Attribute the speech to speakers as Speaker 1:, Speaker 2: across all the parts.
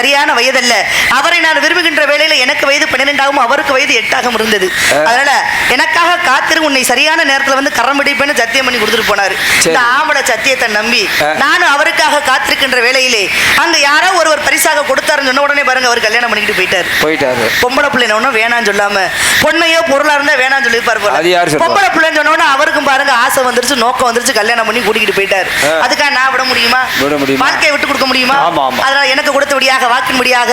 Speaker 1: சரியான வயதல்ல அவரை நான் விரும்புகின்ற வேளையில எனக்கு வயது பன்னிரெண்டாகவும் அவருக்கு வயது எட்டாகவும் இருந்தது அதனால எனக்காக காத்திரு உன்னை சரியான நேரத்துல வந்து கரம் பிடிப்பேன்னு சத்தியம் பண்ணி கொடுத்துட்டு போனாரு. இந்த ஆம்பளை சத்தியத்தை நம்பி. நானும் அவருக்காக காத்திருக்கின்ற வேளையிலே அங்க யாரோ ஒருவர் பரிசாக சொன்ன உடனே பாருங்க அவர் கல்யாணம் பண்ணிக்கிட்டு போயிட்டாரு
Speaker 2: போயிட்டாரு
Speaker 1: பொம்பளை பிள்ளை ஒன்றும் வேணாம்னு சொல்லாம பொண்ணையோ பொருளா இருந்தா.
Speaker 2: அது யாரு சொல்லுவா?
Speaker 1: பொம்பளை பிள்ளைன்னு சொன்ன உடனே அவருக்கும் பாருங்க ஆசை வந்துருச்சு நோக்கம் வந்துருச்சு கல்யாணம் பண்ணி கூட்டிக்கிட்டு போயிட்டாரு. அதுக்காக நான் விட முடியுமா
Speaker 2: விட முடியுமா?
Speaker 1: வாழ்க்கையை விட்டு கொடுக்க முடியுமா. அதனால எனக்கு கொடுத்தபடியாக வாக்கின்படியாக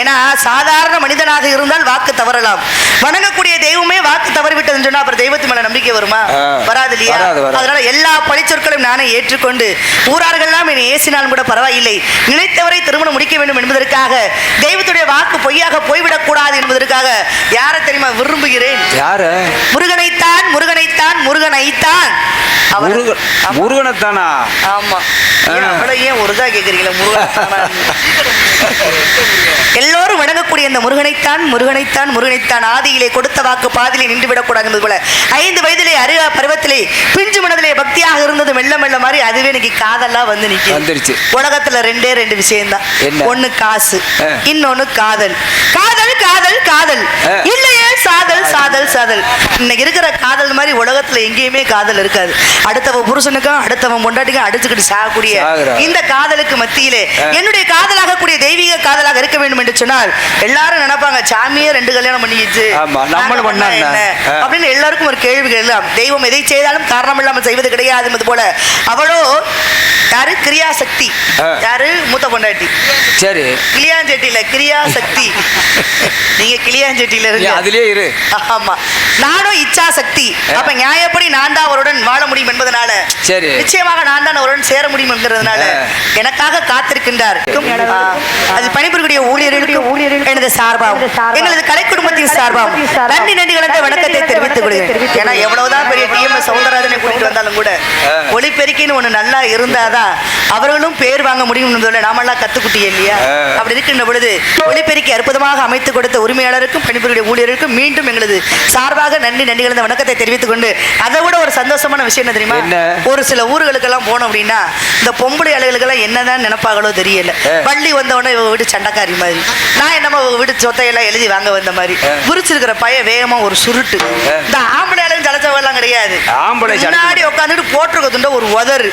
Speaker 1: ஏன்னா சாதாரண மனிதனாக இருந்தால் வாக்கு தவறலாம் வணங்கக்கூடிய தெய்வமே வாக்கு தவறி விட்டதுன்னு சொன்னா அப்புறம் தெய்வத்து மேல நம்பிக்கை வருமா. வராது இல்லையா. அதனால எல்லா பழிச்சொற்களையும் நானே ஏற்றுக்கொண்டு ஊரார்கள்லாம் என்னை ஏசினாலும் கூட பரவாயில்லை நினைத்தவரை திருமணம் முடிக்க வேண்டும் என்பதற்காக தெய்வத்துடைய வாக்கு பொய்யாக போய்விடக் கூடாது என்பதற்காக யாரை தெரியுமா விரும்புகிறேன்?
Speaker 2: யாரு?
Speaker 1: முருகனைத்தான் முருகனைத்தான் முருகனைத்தான்.
Speaker 2: முருகன் முருகனைத்தானா?
Speaker 1: ஆமா. ஏன் ஏன் ஒருதா கேக்குறீங்களா முருகனைத்தானா? எல்லோரும் வணங்கக்கூடிய இந்த முருகனைத்தான் முருகனைத்தான் முருகனைத்தான் ஆதியிலே கொடுத்த வாக்கு பாதியிலே நின்று விடக்கூடாது என்பது போல ஐந்து வயதிலே அறிவ பருவத்திலே பிஞ்சு மனதிலே பக்தியாக இருந்தது மெல்ல மெல்ல மாதிரி அதுவே இன்னைக்கு காதலா வந்து
Speaker 2: வந்துருச்சு.
Speaker 1: உலகத்துல ரெண்டே ரெண்டு விஷயம்தான்? ஒண்ணு காசு. இன்னொன்னு காதல் காதல் காதல் காதல். இல்லையே சாதல் சாதல் சாதல் இன்னைக்கு இருக்கிற காதல் மாதிரி உலகத்துல எங்கேயுமே காதல் இருக்காது அடுத்தவன் புருஷனுக்கும் அடுத்தவன் பொண்டாட்டிக்கும் அடிச்சுக்கிட்டு சாகக்கூடிய. இந்த காதலுக்கு மத்தியிலே. என்னுடைய காதலாக கூடிய தெய்வீக காதலாக இருக்க வேண்டும் என்று சொன்னால் எல்லாரும் நினைப்பாங்க சாமியே ரெண்டு கல்யாணம் பண்ணிக்கிச்சு.
Speaker 2: ஆமா, நம்மளும் பண்ணா என்ன?
Speaker 1: அப்படின்னு எல்லாருக்கும் ஒரு கேள்விகள் எல்லாம். தெய்வம் எதை செய்தாலும் காரணம் இல்லாமல் செய்வது கிடையாது என்பது போல. அவளோ யாரு? கிரியாசக்தி. யாரு? மூத்த பொண்டாட்டி.
Speaker 2: சரி.
Speaker 1: கிளியாஞ்செட்டியில கிரியாசக்தி. நீங்க கிளியாஞ்செட்டியில இருக்கு
Speaker 2: அதுலயே இரு.
Speaker 1: ஆமா. நானும் இச்சா சக்தி அப்ப நியாயப்படி நான் தான் அவருடன் வாழ முடியும் என்பதனால.
Speaker 2: சரி.
Speaker 1: நிச்சயமாக நான் தான் அவருடன் சேர முடியும் என்கிறதுனால. எனக்காக காத்திருக்கின்றார். அது பணிபுரியக்கூடிய ஊழியர்களுக்கு எனது சார்பாகும். எங்களது கலை குடும்பத்தின் சார்பாகும். நன்றி நன்றி கலந்த வணக்கத்தை தெரிவித்துக் கொள்கிறேன். ஏன்னா எவ்வளவுதான் பெரிய டிஎம் சவுந்தரராஜனை கூட்டிட்டு வந்தாலும் கூட. ஒளிப்பெருக்கின்னு ஒண்ணு நல்லா இருந்தாதான் அவர்களும் பேர் வாங்க முடியும் என்பதில் நாமெல்லாம் கத்துக்குட்டி இல்லையா. அப்படி இருக்கின்ற பொழுது ஒளிப்பெருக்கி அற்புதமாக அமைத்து கொடுத்த உரிமையாளருக்கும் பணிபுரிய ஊழியருக்கும் மீண்டும் எங்களது சார்பாக நன்றி நன்றி கலந்த வணக்கத்தை தெரிவித்துக் கொண்டு அதை விட ஒரு சந்தோஷமான விஷயம் என்ன தெரியுமா? ஒரு சில ஊர்களுக்கெல்லாம் போனோம் அப்படின்னா இந்த பொம்பளை அலுவலுக்கெல்லாம் என்னதான் நினைப்பாங்களோ தெரியல. பள்ளி வந்தவொடனே இவ வீட்டு சண்டைக்காரி மாதிரி நான் என்னமோ வீட்டு சொத்தையெல்லாம் எழுதி வாங்க வந்த மாதிரி. விரிச்சிருக்கிற பையன் வேகமா ஒரு சுருட்டு. இந்த ஆம்பளை அலுவலகம் தலைச்சவெல்லாம் கிடையாது முன்னாடி உட்காந்துட்டு போட்டிருக்க துண்ட ஒரு உதறு